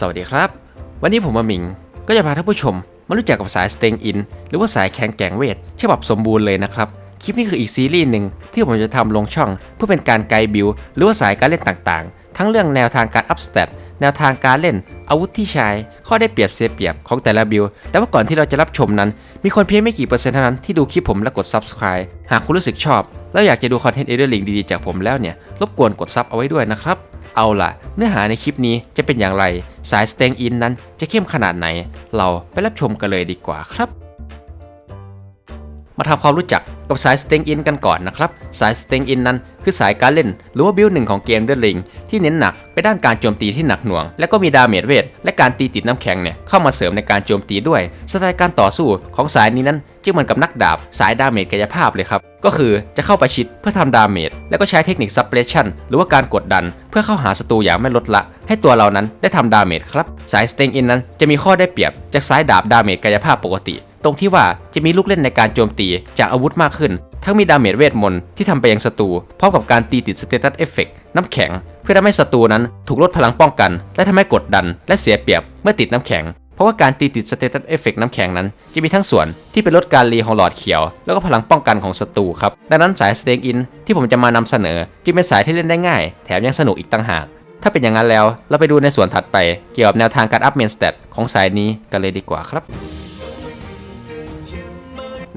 สวัสดีครับ วันนี้ผมมาหมิง ก็จะพาท่านผู้ชม มารู้จักกับสายสเตงอิน หรือว่าสายแข็งแกร่งเวทฉบับสมบูรณ์เลยนะครับ คลิปนี้คืออีกซีรีส์หนึ่งที่ผมจะทำลงช่อง เพื่อเป็นการไกด์บิวหรือว่าสายการเล่นต่างๆ ทั้งเรื่องแนวทางการอัพสเตตแนวทางการเล่น อาวุธที่ใช้ ข้อได้เปรียบเสียเปรียบของแต่ละบิวแต่ว่าก่อนที่เราจะรับชมนั้น มีคนเพียงไม่กี่เปอร์เซ็นต์เท่านั้นที่ดูคลิปผมและกด subscribe หากคุณรู้สึกชอบ แล้วอยากจะดูคอนเทนต์เอเดอร์ลิงดีๆจากผมแล้วเนี่ย รบกวนกดซับเอาไว้ด้วยนะครับ เอาล่ะ เนื้อหาในคลิปนี้จะเป็นอย่างไร สายสเตงอินนั้นจะเข้มขนาดไหน เราไปรับชมกันเลยดีกว่าครับ มาทำความรู้จักกับสายสเต็งอินกันก่อนนะครับ สายสเต็งอินนั้นคือสายการเล่น หรือว่าบิลหนึ่งของเกมเดลิงที่เน้นหนักไปด้านการโจมตีที่หนักหน่วง และก็มีดาเมจเวทและการตีติดน้ำแข็งเนี่ยเข้ามาเสริมในการโจมตีด้วย สไตล์การต่อสู้ของสายนี้นั้นจึงเหมือนกับนักดาบ สายดาเมจกายภาพเลยครับ ก็คือจะเข้าไปชิดเพื่อทำดาเมจแล้วก็ใช้เทคนิคซับเพรสชันหรือว่าการกดดัน เพื่อเข้าหาศัตรูอย่างไม่ลดละ ให้ตัวเรานั้นได้ทำดาเมจครับ สายสเต็งอินนั้นจะมีข้อได้เปรียบจากสายดาบดาเมจกายภาพปกติ ตรงที่ว่าจะมีลูกเล่นในการโจมตีจากอาวุธมากขึ้น ทั้งมีดาเมจเวทมนต์ที่ทำไปยังศัตรูพร้อมกับการตีติดสเตตัสเอฟเฟกน้ำแข็ง เพื่อทำให้ศัตรูนั้นถูกลดพลังป้องกัน และทำให้กดดัน และเสียเปรียบเมื่อติดน้ำแข็งเพราะว่าการตีติดสเตตัสเอฟเฟกน้ำแข็งนั้น จะมีทั้งส่วนที่เป็นลดการรีของหลอดเขียว แล้วก็พลังป้องกันของศัตรูครับดังนั้นสายสเตงอินที่ผมจะมานำเสนอจึงเป็นสายที่เล่นได้ง่าย แถมยังสนุกอีกต่างหากถ้าเป็นอย่างนั้นแล้วเราไปดูในส่วนถัดไป เกี่ยวกับแนวทางการอัพเมนสเตตของสายนี้กันเลยดีกว่าครับ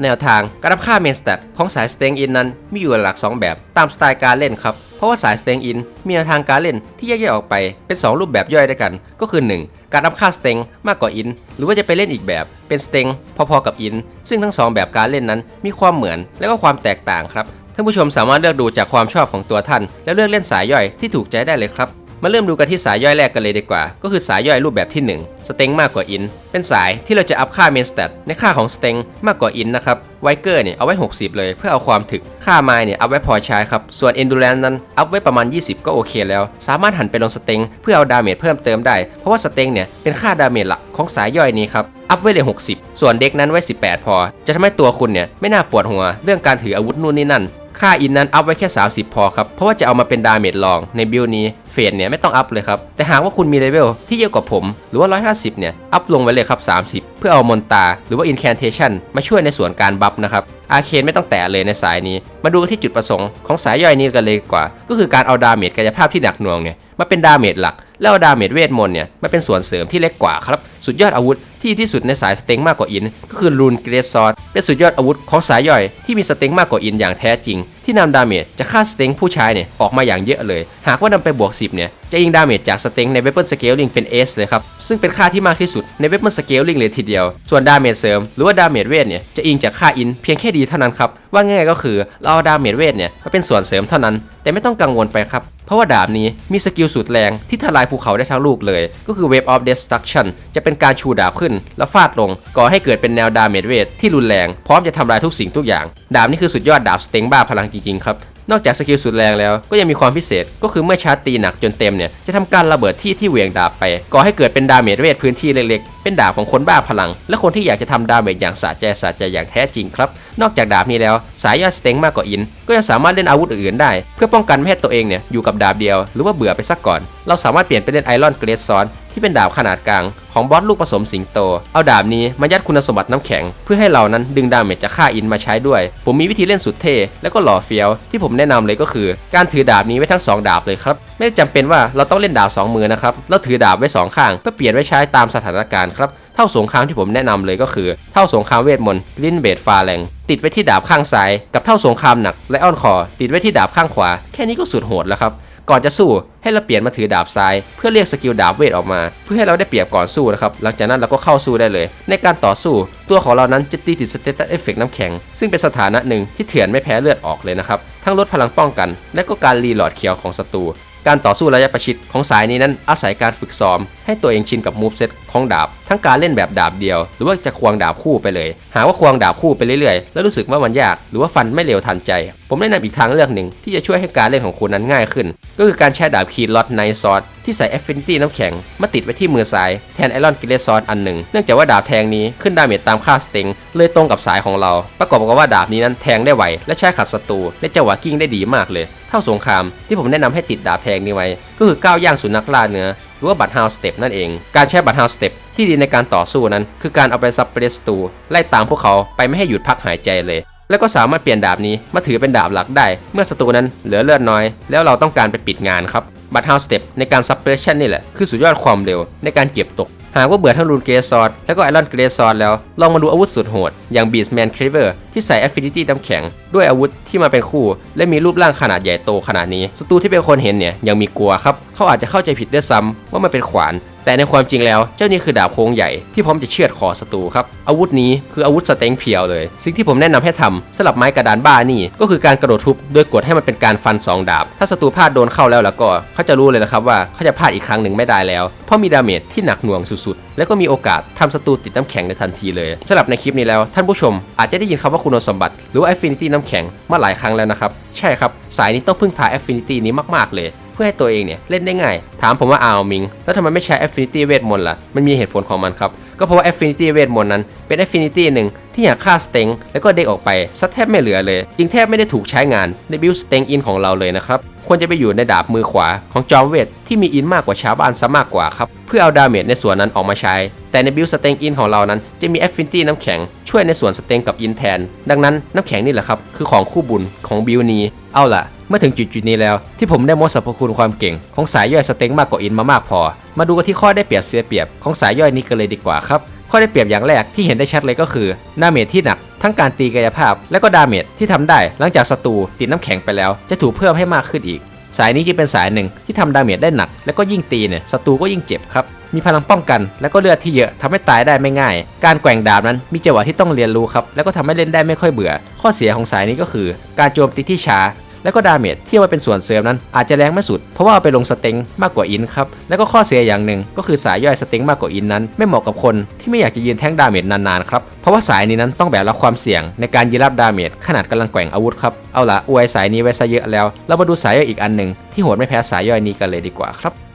แนวทางการรับค่าเมนสเตตของสายสเตงอินนั้นมีอยู่หลัก 2 แบบตามสไตล์การเล่นครับ เพราะว่าสายสเตงอินมีแนวทางการเล่นที่แยกๆออกไปเป็น 2 รูปแบบย่อยด้วยกัน ก็คือ 1 การรับค่าสเตงมากกว่าอิน หรือว่าจะไปเล่นอีกแบบเป็นสเตงพอๆกับอิน ซึ่งทั้ง 2 แบบการเล่นนั้นมีความเหมือนและก็ความแตกต่างครับท่านผู้ชมสามารถเลือกดูจากความชอบของตัวท่าน แล้วเลือกเล่นสายย่อยที่ถูกใจได้เลยครับ มาเริ่มดูกันที่สายย่อยแรกกันเลยดีกว่า ก็คือสายย่อยรูปแบบที่1สเต็งมากกว่าอิน เป็นสายที่เราจะอัพค่าเมนสเตตในค่าของสเต็งมากกว่าอินนะครับ ไวเกอร์เนี่ยเอาไว้ 60 เลยเพื่อเอาความถึก ค่าไมล์เนี่ยเอัพไว้พอใช้ครับ ส่วน Endurance นั้นอัพไว้ประมาณ 20 ก็โอเคแล้ว สามารถหันไปลงสเต็งเพื่อเอาดาเมจเพิ่มเติมได้ เพราะว่าสเต็งเนี่ยเป็นค่าดาเมจหลักของสายย่อยนี้ครับอัพไว้เลย 60 ส่วนเด็กนั้นไว้ 18 พอ จะทำให้ตัวคุณเนี่ยไม่น่าปวดหัว เรื่องการถืออาวุธนู่นนี่นั่น ค่าอินนั้นอัพไว้แค่ 30 พอครับ เพราะว่าจะเอามาเป็นดาเมจลองในบิลนี้เฟสเนี่ยไม่ต้องอัพเลยครับ แต่หากว่าคุณมีเลเวลที่เยอะกว่าผม หรือว่า 150 เนี่ย อัพลงไว้เลยครับ 30 เพื่อเอามนตา หรือว่า incantation มาช่วยในส่วนการบัฟนะครับอาเคนไม่ต้องแตะเลยในสายนี้ มาดูที่จุดประสงค์ของสายย่อยนี้กันเลยกว่า ก็คือการเอาดาเมจกายภาพที่หนักหน่วงเนี่ยมาเป็นดาเมจหลักแล้วดาเมจเวทมนต์เนี่ยมาเป็นส่วนเสริมที่เล็กกว่าครับ สุดยอดอาวุธที่ที่สุดในสายสเต็งมากกว่าอิน ก็คือรูนเกรซอสเป็นสุดยอดอาวุธของสายย่อยที่มีสเต็งมากกว่าอินอย่างแท้จริง ที่นำดาเมจจากค่าสเต็งผู้ใช้เนี่ยออกมาอย่างเยอะเลย หากว่านำไปบวก 10เนี่ยจะยิงดาเมจจากสเต็งในเวเปิลสเกลลิงเป็น S เลยครับ ซึ่งเป็นค่าที่มากที่สุดในเวเปิลสเกลลิงเลยทีเดียว ส่วนดาเมจเสริมหรือว่าดาเมจเวทเนี่ยจะอิงจากค่าอินเพียงแค่ดีเท่านั้นครับว่าง่ายก็คือเราเอาดาเมจเวทเนี่ยมาเป็นส่วนเสริมเท่านั้น แต่ไม่ต้องกังวลไปครับเพราะว่าดาบนี้มีสกิลสุดแรงที่ทลายภูเขาได้ทั้งลูกเลย ก็คือ Wave of Destruction จะเป็นการชูดาบขึ้น แล้วฟาดลง ก่อให้เกิดเป็นแนวดาเมจเวทที่รุนแรง พร้อมจะทำลายทุกสิ่งทุกอย่าง ดาบนี่คือสุดยอดดาบสเต็งบ้าพลังจริงๆครับนอกจากสกิลสุดแรงแล้วก็ยังมีความพิเศษก็คือเมื่อชาร์จตีหนักจนเต็มเนี่ยจะทำการระเบิดที่ที่เหวี่ยงดาบไปก่อให้เกิดเป็นดาเมจเวทพื้นที่เล็กๆ เป็นดาบของคนบ้าพลัง และคนที่อยากจะทำดาเมจอย่างสะใจสะใจอย่างแท้จริงครับ นอกจากดาบนี้แล้ว สายยอดสเต็งมากกว่าอิน ก็ยังสามารถเล่นอาวุธอื่นๆได้ เพื่อป้องกันไม่ให้ตัวเองเนี่ยอยู่กับดาบเดียว หรือว่าเบื่อไปสักก่อน เราสามารถเปลี่ยนไปเล่นไอรอนเกรดซอนที่เป็นดาบขนาดกลางของบอสลูกผสมสิงโต เอาดาบนี้มายัดคุณสมบัติน้ำแข็ง เพื่อให้เรานั้นดึงดาเมจจากค่าอินมาใช้ด้วย ผมมีวิธีเล่นสุดเท่และก็หล่อเฟี้ยวที่ผมแนะนำเลยก็คือ การถือดาบนี้ไว้ทั้งสองดาบเลยครับ ไม่ได้จำเป็นว่าเราต้องเล่นดาบสองมือนะครับเราถือดาบไว้สองข้างเพื่อเปลี่ยนไว้ใช้ตามสถานการณ์ครับเท่าสงครามที่ผมแนะนำเลยก็คือเท่าสงครามเวทมนต์ลินเบดฟาแรงติดไว้ที่ดาบข้างซ้าย กับเท่าสงครามหนักและอ้อนคอ ติดไว้ที่ดาบข้างขวา แค่นี้ก็สุดโหดแล้วครับก่อนจะสู้ให้เราเปลี่ยนมาถือดาบซ้าย เพื่อเรียกสกิลดาบเวทออกมา เพื่อให้เราได้เปรียบก่อนสู้นะครับหลังจากนั้นเราก็เข้าสู้ได้เลย ในการต่อสู้ ตัวของเรานั้นจะตีติดสเตตัสเอฟเฟกน้ำแข็ง ซึ่งเป็นสถานะหนึ่งที่เถื่อนไม่แพ้เลือดออกเลยนะครับทั้งลดพลังป้องกัน และก็การรีโหลดเขียวของศัตรู การต่อสู้ระยะประชิดของสายนี้นั้นอาศัยการฝึกซ้อม ให้ตัวเองชินกับมูฟเซตของดาบ ทั้งการเล่นแบบดาบเดียว หรือว่าจะควงดาบคู่ไปเลย หาว่าควงดาบคู่ไปเรื่อยๆ แล้วรู้สึกว่ามันยากหรือว่าฟันไม่เร็วทันใจ ผมแนะนำอีกทางเลือกหนึ่งที่จะช่วยให้การเล่นของคุณนั้นง่ายขึ้น ก็คือการใช้ดาบคีล็อตไนซอสที่ใส่เอฟฟินิตี้น้ำแข็ง มาติดไว้ที่มือซ้ายแทนไอรอนกิเลซอสอันหนึ่ง เนื่องจากว่าดาบแทงนี้ขึ้นดาเมจตามค่าสต็งเลยตรงกับสายของเรา ประกอบกับว่าดาบนี้นั้นแทงได้ไวและใช้ขัดศัตรูและจังหวะกิ้งได้ดีมากเลย เท่าสงครามที่ผมแนะนำให้ติดดาบแทงนี้ไว้ ก็คือก้าวย่างสุนัขล่าเนื้อ รือว่าบัตรฮาวสเต็ปนั่นเอง การใช้บัตรฮาวสเต็ปที่ดีในการต่อสู้นั้น คือการเอาไปซับเปรสตูไล่ตามพวกเขาไปไม่ให้หยุดพักหายใจเลย แล้วก็สามารถเปลี่ยนดาบนี้มาถือเป็นดาบหลักได้ เมื่อศัตรูนั้นเหลือเลือดน้อย แล้วเราต้องการไปปิดงานครับบัตรฮาวสเต็ปในการซับเปรสชันนี่แหละคือสุดยอดความเร็วในการเก็บตก หากว่าเบื่อทั้งรูนเกรซอร์แล้วก็ไอรอนเกรซอร์แล้ว ลองมาดูอาวุธสุดโหด อย่างบีสแมนคริเวอร์ที่ใส่ Affinity น้ำแข็ง ด้วยอาวุธที่มาเป็นคู่ และมีรูปร่างขนาดใหญ่โตขนาดนี้ศัตรูที่เป็นคนเห็นเนี่ยยังมีกลัวครับเขาอาจจะเข้าใจผิดด้วยซ้ำว่ามันเป็นขวาน แต่ในความจริงแล้วเจ้านี่คือดาบโค้งใหญ่ที่พร้อมจะเชือดคอศัตรูครับ อาวุธนี้คืออาวุธสเต็งเพียวเลย สิ่งที่ผมแนะนำให้ทำสำหรับไม้กระดานบ้านี่ ก็คือการกระโดดทุบโดยกดให้มันเป็นการฟันสองดาบ ถ้าศัตรูพลาดโดนเข้าแล้วแล้วก็ เขาจะรู้เลยนะครับว่าเขาจะพลาดอีกครั้งหนึ่งไม่ได้แล้ว เพราะมีดาเมจที่หนักหน่วงสุดๆ และก็มีโอกาสทำศัตรูติดน้ำแข็งในทันทีเลยสำหรับในคลิปนี้แล้ว ท่านผู้ชมอาจจะได้ยินคำว่าคุณสมบัติหรือว่า Affinity น้ำแข็งมาหลายครั้งแล้วนะครับใช่ครับสายนี้ต้องพึ่งพา Affinity นี้มากๆเลย เพื่อให้ตัวเองเนี่ยเล่นได้ง่าย ถามผมว่าอ้าวมิง แล้วทำไมไม่ใช้ Affinity เวทมนต์ล่ะ มันมีเหตุผลของมันครับ ก็เพราะว่า Affinity เวทมนต์นั้นเป็น Affinity หนึ่งที่อยากฆ่าสเต็งแล้วก็เด็กออกไปซะแทบไม่เหลือเลยจึงแทบไม่ได้ถูกใช้งานในบิลสเต็งอินของเราเลยนะครับควรจะไปอยู่ในดาบมือขวาของจอมเวทที่มีอินมากกว่าชาวบ้านซะมากกว่าครับ เพื่อเอาดาเมจในส่วนนั้นออกมาใช้ แต่ในบิลสเต็งอินของเรานั้นจะมี Affinity น้ำแข็ง ช่วยในส่วนสเต็งกับอินแทน ดังนั้นน้ำแข็งนี่แหละครับ คือของคู่บุญของบิลนี้ เอาล่ะ เมื่อถึงจุดจุดนี้แล้วที่ผมได้มดสรรพคุณความเก่ง ของสายย่อยสเต็งมากกว่าอินมามากพอ มาดูกันที่ข้อได้เปรียบเสียเปรียบของสายย่อยนี้กันเลยดีกว่าครับข้อได้เปรียบอย่างแรกที่เห็นได้ชัดเลยก็คือดาเมจที่หนัก ทั้งการตีกายภาพ และก็ดาเมจที่ทำได้หลังจากศัตรูติดน้ำแข็งไปแล้ว จะถูกเพิ่มให้มากขึ้นอีก สายนี้จะเป็นสายหนึ่งที่ทำดาเมจได้หนัก และก็ยิ่งตีเนี่ยศัตรูก็ยิ่งเจ็บครับมีพลังป้องกัน และก็เลือดที่เยอะทำให้ตายได้ไม่ง่าย การแกว่งดาบนั้นมีจังหวะที่ต้องเรียนรู้ครับแล้วก็ทำให้เล่นได้ไม่ค่อยเบื่อ ข้อเสียของสายนี้ก็คือ การโจมตีที่ช้า แล้วก็ดาเมจที่เอามาเป็นส่วนเสริมนั้น อาจจะแรงไม่สุด เพราะว่าเอาไปลงสเต็งมากกว่าอินครับ แล้วก็ข้อเสียอย่างหนึ่งก็คือสายย่อยสเต็งมากกว่าอินนั้น ไม่เหมาะกับคนที่ไม่อยากจะยืนแท่งดาเมจนานๆครับ เพราะว่าสายนี้นั้นต้องแบกรับความเสี่ยงในการยืนรับดาเมจขนาดกำลังแกว่งอาวุธครับ เอาละอวยสายนี้ไว้ซะเยอะแล้ว เรามาดูสายย่อยอีกอันหนึ่งที่โหดไม่แพ้สายย่อยนี้กันเลยดีกว่าครับ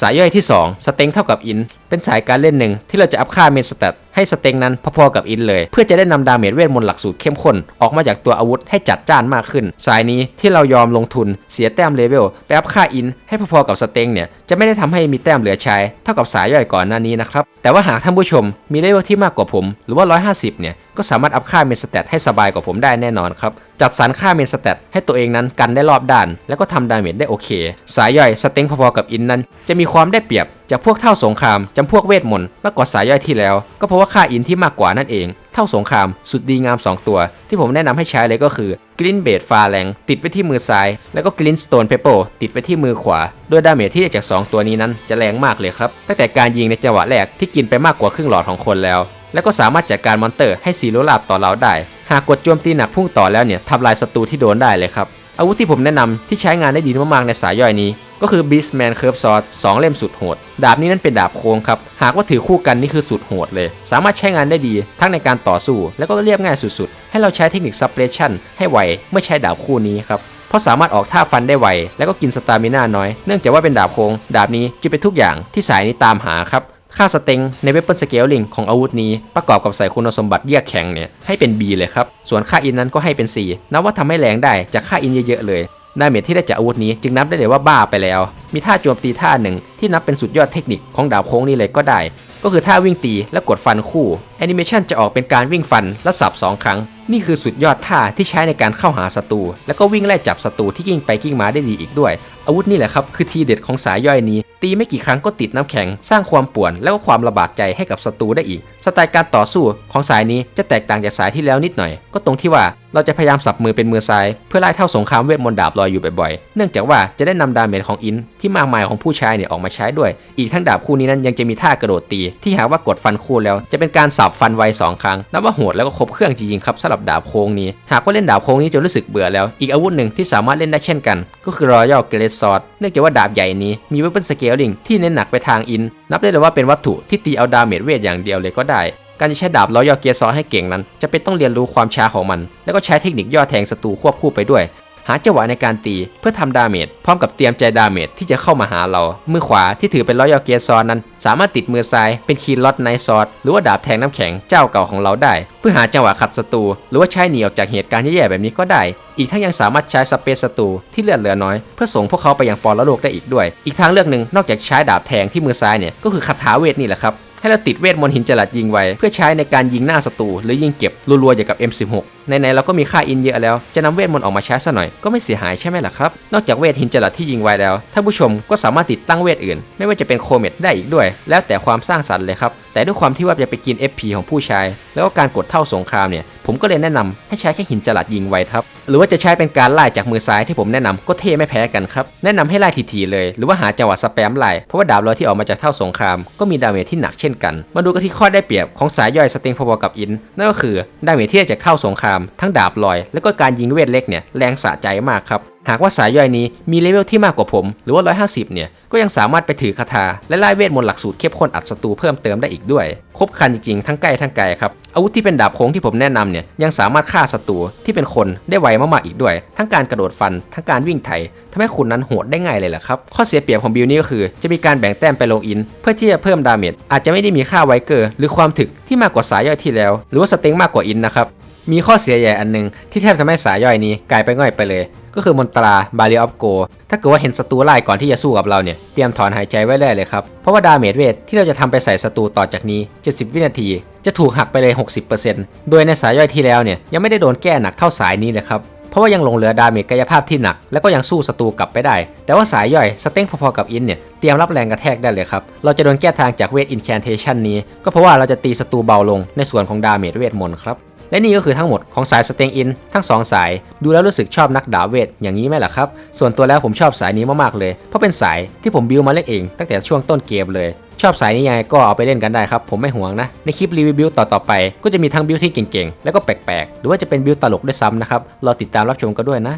สายย่อยที่ 2 สเต็งเท่ากับอิน เป็นสายการเล่นหนึ่งที่เราจะอัพค่าเมนสเตตให้สเต็งนั้นพอๆกับอินเลย เพื่อจะได้นำดาเมจเวทมนต์หลักสูตรเข้มข้น ออกมาจากตัวอาวุธให้จัดจ้านมากขึ้น สายนี้ที่เรายอมลงทุนเสียแต้มเลเวลไปอัพค่าอิน ให้พอๆกับสเต็งเนี่ยจะไม่ได้ทำให้มีแต้มเหลือใช้เท่ากับสายย่อยก่อนหน้านี้นะครับแต่ว่าหากท่านผู้ชมมีเลเวลที่มากกว่าผม หรือว่า 150 เนี่ย ก็สามารถอัพค่าเมนสเตตให้สบายกว่าผมได้แน่นอนครับ จัดสรรค่าเมนสเตตให้ตัวเองนั้นกันได้รอบด้าน แล้วก็ทำดาเมจได้โอเค สายย่อยสเต็งพอๆกับอินนั้น จะมีความได้เปรียบจากพวกเท่าสงครามจำพวกเวทมนต์มากกว่าสายย่อยที่แล้ว ก็เพราะว่าค่าอินที่มากกว่านั่นเอง เท่าสงครามสุดดีงาม 2 ตัว ที่ผมแนะนำให้ใช้เลยก็คือกลินเบดฟาแรงติดไว้ที่มือซ้าย แล้วก็กลินสโตนเพเปอร์ติดไว้ที่มือขวา โดยดาเมจที่ได้จาก 2 ตัวนี้นั้นจะแรงมากเลยครับตั้งแต่การยิงในจังหวะแรกที่กินไปมากกว่าครึ่งหลอดของคนแล้ว แล้วก็สามารถจัดการมอนเตอร์ให้ซีโรลาบต่อเราได้ หากกดโจมตีหนักพุ่งต่อแล้วเนี่ยทำลายศัตรูที่โดนได้เลยครับ อาวุธที่ผมแนะนำที่ใช้งานได้ดีมากๆในสายย่อยนี้ ก็คือ Beastman Curve Sword 2 เล่มสุดโหด ดาบนี้นั้นเป็นดาบโค้งครับ หากว่าถือคู่กันนี่คือสุดโหดเลย สามารถใช้งานได้ดีทั้งในการต่อสู้ แล้วก็เรียบง่ายสุดๆ ให้เราใช้เทคนิค Suppression ให้ไวเมื่อใช้ดาบคู่นี้ครับเพราะสามารถออกท่าฟันได้ไว แล้วก็กินสตามิน่าน้อย เนื่องจากว่าเป็นดาบโค้งดาบนี้จะเป็นทุกอย่างที่สายนี้ตามหาครับ ค่าสเต็งในเว p เปิลสเกลลิงของอาวุธนี้ประกอบกับใส่คุณสมบัติเยียกแข็งเนี่ยให้เป็น B เลยครับ ส่วนค่าอินนั้นก็ให้เป็น C นับว่าทำให้แรงได้จากค่าอินเยอะๆเลยดาเมจที่ได้จากอาวุธนี้จึงนับได้เลยว่าบ้าไปแล้ว มีท่าโจมตีท่าหนึ่งที่นับเป็นสุดยอดเทคนิคของดาบโค้งนี่เลยก็ได้ ก็คือท่าวิ่งตีและกดฟันคู่แอนิเมชันจะออกเป็นการวิ่งฟันและสับสองครั้ง นี่คือสุดยอดท่าที่ใช้ในการเข้าหาศัตรู แล้วก็วิ่งไล่จับศัตรูที่กิ้งไปกิ้งมาได้ดีอีกด้วย อาวุธนี่แหละครับ คือทีเด็ดของสายย่อยนี้ ตีไม่กี่ครั้งก็ติดน้ำแข็ง สร้างความป่วนและก็ความระบากใจให้กับศัตรูได้อีก สไตล์การต่อสู้ของสายนี้จะแตกต่างจากสายที่แล้วนิดหน่อย ก็ตรงที่ว่าเราจะพยายามสับมือเป็นมือซ้าย เพื่อไล่เท่าสงครามเวทมนต์ดาบลอยอยู่บ่อยๆ เนื่องจากว่าจะได้นำดาเมจของอินที่มากมายของผู้ชายเนี่ยออกมาใช้ด้วย อีกทั้งดาบคู่นี้นั้นยังจะมีท่ากระโดดตี ที่หากว่ากดฟันคู่แล้ว จะเป็นการสับฟันไวสองครั้งนับว่าโหดแล้วก็ครบเครื่องจริงๆครับสำหรับดาบโค้งนี้ หากว่าเล่นดาบโค้งนี้จนรู้สึกเบื่อแล้ว อีกอาวุธหนึ่งที่สามารถเล่นได้เช่นกัน ก็คือ Royal Great Sword เนื่องจากว่าดาบใหญ่นี้มี Weapon Scaling ที่เน้นหนักไปทางอิน นับได้เลยว่าเป็นวัตถุที่ตีเอาดาเมจเวทอย่างเดียวเลยก็ได้การจะใช้ดาบ Royal Great Sword ให้เก่งนั้น จะเป็นต้องเรียนรู้ความช้าของมัน แล้วก็ใช้เทคนิคย่อแทงศัตรูควบคู่ไปด้วย หาจังหวะในการตีเพื่อทำดาเมจพร้อมกับเตรียมใจดาเมจที่จะเข้ามาหาเรา มือขวาที่ถือเป็นรอยัลเกียร์ซอนนั้น สามารถติดมือซ้ายเป็นคีย์ล็อตไนซอดหรือว่าดาบแทงน้ำแข็งเจ้าเก่าของเราได้ เพื่อหาจังหวะขัดศัตรูหรือว่าใช้หนีออกจากเหตุการณ์แย่ๆแบบนี้ก็ได้ อีกทั้งยังสามารถใช้สเปซศัตรูที่เลือดเหลือน้อย เพื่อส่งพวกเขาไปยังปรโลกได้อีกด้วย อีกทางเลือกหนึ่งนอกจากใช้ดาบแทงที่มือซ้ายเนี่ยก็คือคาถาเวทนี่แหละครับให้เราติดเวทมนต์หินจลัดยิงไว้ เพื่อใช้ในการยิงหน้าศัตรูหรือยิงเก็บรัวๆอย่างกับ M16 ในในๆเราก็มีค่าอินเยอะแล้ว จะนำเวทมนต์ออกมาใช้ซะหน่อยก็ไม่เสียหายใช่ไหมล่ะครับ นอกจากเวทหินจลัดที่ยิงไว้แล้วท่านผู้ชมก็สามารถติดตั้งเวทอื่น ไม่ว่าจะเป็นโคเมตได้อีกด้วย แล้วแต่ความสร้างสรรค์เลยครับ แต่ด้วยความที่ว่าจะไปกิน FP ของผู้ใช้ แล้วก็การกดเท่าสงครามเนี่ยผมก็เลยแนะนำให้ใช้แค่หินจลัดยิงไว้ครับ หรือว่าจะใช้เป็นการไล่จากมือซ้ายที่ผมแนะนำก็เท่ไม่แพ้กันครับ แนะนำให้ไล่ทีๆเลย หรือว่าหาจังหวะสแปมไล่เพราะว่าดาบลอยที่ออกมาจากเท่าสงครามก็มีดาเมจที่หนักเช่นกัน มาดูกันที่ข้อได้เปรียบของสายย่อยสเต็งพอๆกับอินนั่นก็คือดาเมจที่จากเท่าสงครามทั้งดาบลอย แล้วก็การยิงเวทเล็กเนี่ยแรงสะใจมากครับ หากว่าสายย่อยนี้มีเลเวลที่มากกว่าผม หรือว่า 150 เนี่ย ก็ยังสามารถไปถือคาถา และไล่เวทมนต์หลักสูตรเข้มข้นอัดศัตรูเพิ่มเติมได้อีกด้วย ครบครันจริงๆ ทั้งใกล้ทั้งไกลครับ อาวุธที่เป็นดาบโค้งที่ผมแนะนำเนี่ยยังสามารถฆ่าศัตรูที่เป็นคนได้ไวมากๆอีกด้วย ทั้งการกระโดดฟัน ทั้งการวิ่งไถทำให้คุณนั้นโหดได้ง่ายเลยแหละครับ ข้อเสียเปรียบของบิลนี้ก็คือ จะมีการแบ่งแต้มไปลงอิน เพื่อที่จะเพิ่มดาเมจอาจจะไม่ได้มีค่าไวเกอร์ หรือความถึกที่มากกว่าสายย่อยที่แล้ว หรือว่าสเต็งมากกว่าอินนะครับ มีข้อเสียใหญ่อันหนึงที่แทบทำให้สายย่อยนี้กลายไปง่อยไปเลย ก็คือมนตราบา r ิออฟโก ถ้าเกิดว่าเห็นศัตรูไล่ก่อนที่จะสู้กับเราเนี่ย เตรียมถอนหายใจไว้เลยเลยครับ เพราะว่าดาเมจเวทที่เราจะทำไปใส่ศัตรูต่อจากนี้ 70 วินาที จะถูกหักไปเลย 60%โดยในสายย่อยที่แล้วเนี่ยยังไม่ได้โดนแก้หนักเท่าสายนี้เลยครับเพราะว่ายังหลงเหลือดาเมจกายภาพที่หนัก แล้วก็ยังสู้ศัตรูกลับไปได้ แต่ว่าสายย่อยสเต็งพอๆกับอินเนี่ยเตรียมรับแรงกระแทกได้เลยครับ เราจะโดนแก้ทางจากเวทอินแคนเทชันนี้ ก็เพราะว่าเราจะตีศัตรูเบาลงในส่วนของดาเมจเวทมนต์ครับ และนี่ก็คือทั้งหมดของสายสเต็งอินทั้ง 2 สาย ดูแล้วรู้สึกชอบนักดาบเวทอย่างนี้ไหมล่ะครับ ส่วนตัวแล้วผมชอบสายนี้มากๆเลย เพราะเป็นสายที่ผมบิวมาเล่นเองตั้งแต่ช่วงต้นเกมเลย ชอบสายนี้ยังไงก็เอาไปเล่นกันได้ครับ ผมไม่ห่วงนะ ในคลิปรีวิวบิวต่อๆไป ก็จะมีทั้งบิวที่เก่งๆ แล้วก็แปลกๆ หรือว่าจะเป็นบิวตลกด้วยซ้ำนะครับรอติดตามรับชมกันด้วยนะ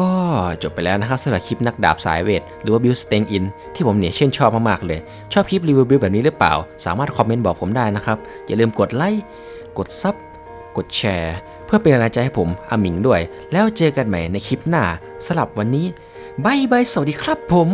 ก็จบไปแล้วนะครับสำหรับคลิปนักดาบสายเวท หรือว่าบิวสเต็งอินที่ผมเนี่ยชื่นชอบมากๆเลย ชอบคลิปรีวิวบิวแบบนี้หรือเปล่า สามารถคอมเมนต์บอกผมได้นะครับ อย่าลืมกดไลค์กดซับกดแชร์ เพื่อเป็นกำลังใจให้ผมอามิงด้วย แล้วเจอกันใหม่ในคลิปหน้าสำหรับวันนี้บายบายสวัสดีครับผม